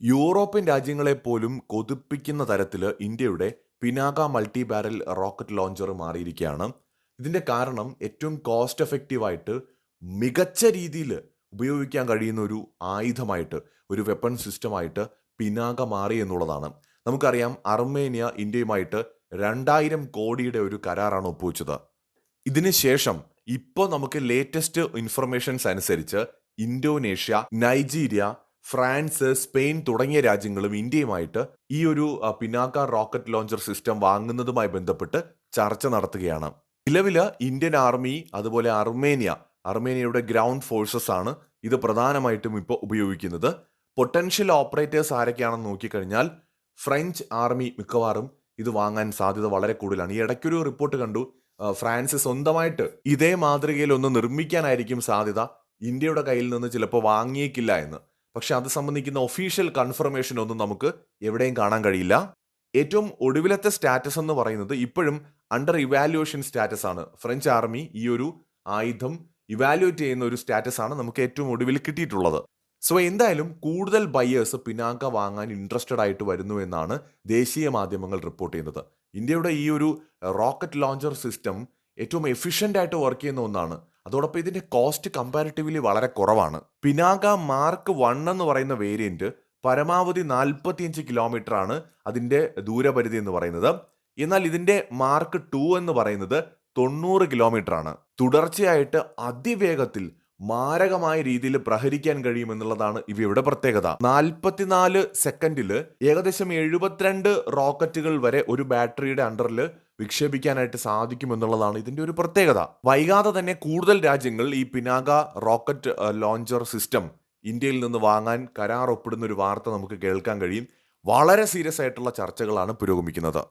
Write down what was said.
European രാജ്യങ്ങളെ പോലും കൊതിപ്പിക്കുന്ന തരത്തിൽ ഇന്ത്യയുടെ Pinaka multi barrel rocket launcher മാറിയിരിക്കുകയാണ്. ഇതിന്റെ കാരണം ഏറ്റവും കോസ്റ്റ് എഫക്റ്റീവായിട്ട് മികച്ച രീതിയിൽ ഉപയോഗിക്കാൻ കഴിയുന്ന ഒരു ആയുധമായിട്ട് ഒരു വെപ്പൺ സിസ്റ്റമായിട്ട് പിനാക മാറി എന്നുള്ളതാണ്. നമുക്കറിയാം അർമേനിയ ഇന്ത്യയുമായിട്ട് രണ്ടായിരം കോടിയുടെ ഒരു കരാറാണ് ഒപ്പുവെച്ചത്. ഇതിനുശേഷം ഇപ്പോൾ നമുക്ക് ലേറ്റസ്റ്റ് ഇൻഫർമേഷൻസ് അനുസരിച്ച് ഇന്തോനേഷ്യ നൈജീരിയ ഫ്രാൻസ് സ്പെയിൻ തുടങ്ങിയ രാജ്യങ്ങളും ഇന്ത്യയുമായിട്ട് ഈ ഒരു പിനാക്ക റോക്കറ്റ് ലോഞ്ചർ സിസ്റ്റം വാങ്ങുന്നതുമായി ബന്ധപ്പെട്ട് ചർച്ച നടത്തുകയാണ്. നിലവിൽ ഇന്ത്യൻ ആർമി അതുപോലെ അർമേനിയ അർമേനിയയുടെ ഗ്രൗണ്ട് ഫോഴ്സസ് ആണ് ഇത് പ്രധാനമായിട്ടും ഇപ്പോൾ ഉപയോഗിക്കുന്നത്. പൊട്ടൻഷ്യൽ ഓപ്പറേറ്റേഴ്സ് ആരൊക്കെയാണെന്ന് നോക്കിക്കഴിഞ്ഞാൽ ഫ്രഞ്ച് ആർമി മിക്കവാറും ഇത് വാങ്ങാൻ സാധ്യത വളരെ കൂടുതലാണ്. ഈ ഇടയ്ക്കൊരു റിപ്പോർട്ട് കണ്ടു ഫ്രാൻസ് സ്വന്തമായിട്ട് ഇതേ മാതൃകയിൽ ഒന്ന് നിർമ്മിക്കാനായിരിക്കും സാധ്യത ഇന്ത്യയുടെ കയ്യിൽ നിന്ന് ചിലപ്പോൾ വാങ്ങിയേക്കില്ല എന്ന്. പക്ഷെ അത് സംബന്ധിക്കുന്ന ഒഫീഷ്യൽ കൺഫർമേഷൻ ഒന്നും നമുക്ക് എവിടെയും കാണാൻ കഴിയില്ല. ഏറ്റവും ഒടുവിലത്തെ സ്റ്റാറ്റസ് എന്ന് പറയുന്നത് ഇപ്പോഴും അണ്ടർ ഇവാലുവേഷൻ സ്റ്റാറ്റസ് ആണ്. ഫ്രഞ്ച് ആർമി ഈ ഒരു ആയുധം ഇവാലുവേറ്റ് ചെയ്യുന്ന ഒരു സ്റ്റാറ്റസ് ആണ് നമുക്ക് ഏറ്റവും ഒടുവിൽ കിട്ടിയിട്ടുള്ളത്. സോ എന്തായാലും കൂടുതൽ ബയേഴ്സ് പിനാക്ക വാങ്ങാൻ ഇൻട്രസ്റ്റഡ് ആയിട്ട് വരുന്നു എന്നാണ് ദേശീയ മാധ്യമങ്ങൾ റിപ്പോർട്ട് ചെയ്യുന്നത്. ഇന്ത്യയുടെ ഈ ഒരു റോക്കറ്റ് ലോഞ്ചർ സിസ്റ്റം ഏറ്റവും എഫിഷ്യന്റ് ആയിട്ട് വർക്ക് ചെയ്യുന്ന ഒന്നാണ്. അതോടൊപ്പം ഇതിന്റെ കോസ്റ്റ് കമ്പാരിറ്റീവ്ലി വളരെ കുറവാണ്. പിനാക മാർക്ക് വൺ എന്ന് പറയുന്ന വേരിയന്റ് പരമാവധി നാൽപ്പത്തിയഞ്ച് കിലോമീറ്റർ ആണ് അതിന്റെ ദൂരപരിധി എന്ന് പറയുന്നത്. എന്നാൽ ഇതിന്റെ മാർക്ക് ടു എന്ന് പറയുന്നത് തൊണ്ണൂറ് കിലോമീറ്റർ ആണ്. തുടർച്ചയായിട്ട് അതിവേഗത്തിൽ മാരകമായ രീതിയിൽ പ്രഹരിക്കാൻ കഴിയുമെന്നുള്ളതാണ് ഇവയുടെ പ്രത്യേകത. നാൽപ്പത്തിനാല് സെക്കൻഡിൽ ഏകദേശം എഴുപത്തിരണ്ട് റോക്കറ്റുകൾ വരെ ഒരു ബാറ്ററിയുടെ അണ്ടറിൽ വിക്ഷേപിക്കാനായിട്ട് സാധിക്കുമെന്നുള്ളതാണ് ഇതിന്റെ ഒരു പ്രത്യേകത. വൈകാതെ തന്നെ കൂടുതൽ രാജ്യങ്ങൾ ഈ പിനാക റോക്കറ്റ് ലോഞ്ചർ സിസ്റ്റം ഇന്ത്യയിൽ നിന്ന് വാങ്ങാൻ കരാർ ഒപ്പിടുന്ന ഒരു വാർത്ത നമുക്ക് കേൾക്കാൻ കഴിയും. വളരെ സീരിയസ് ആയിട്ടുള്ള ചർച്ചകളാണ് പുരോഗമിക്കുന്നത്.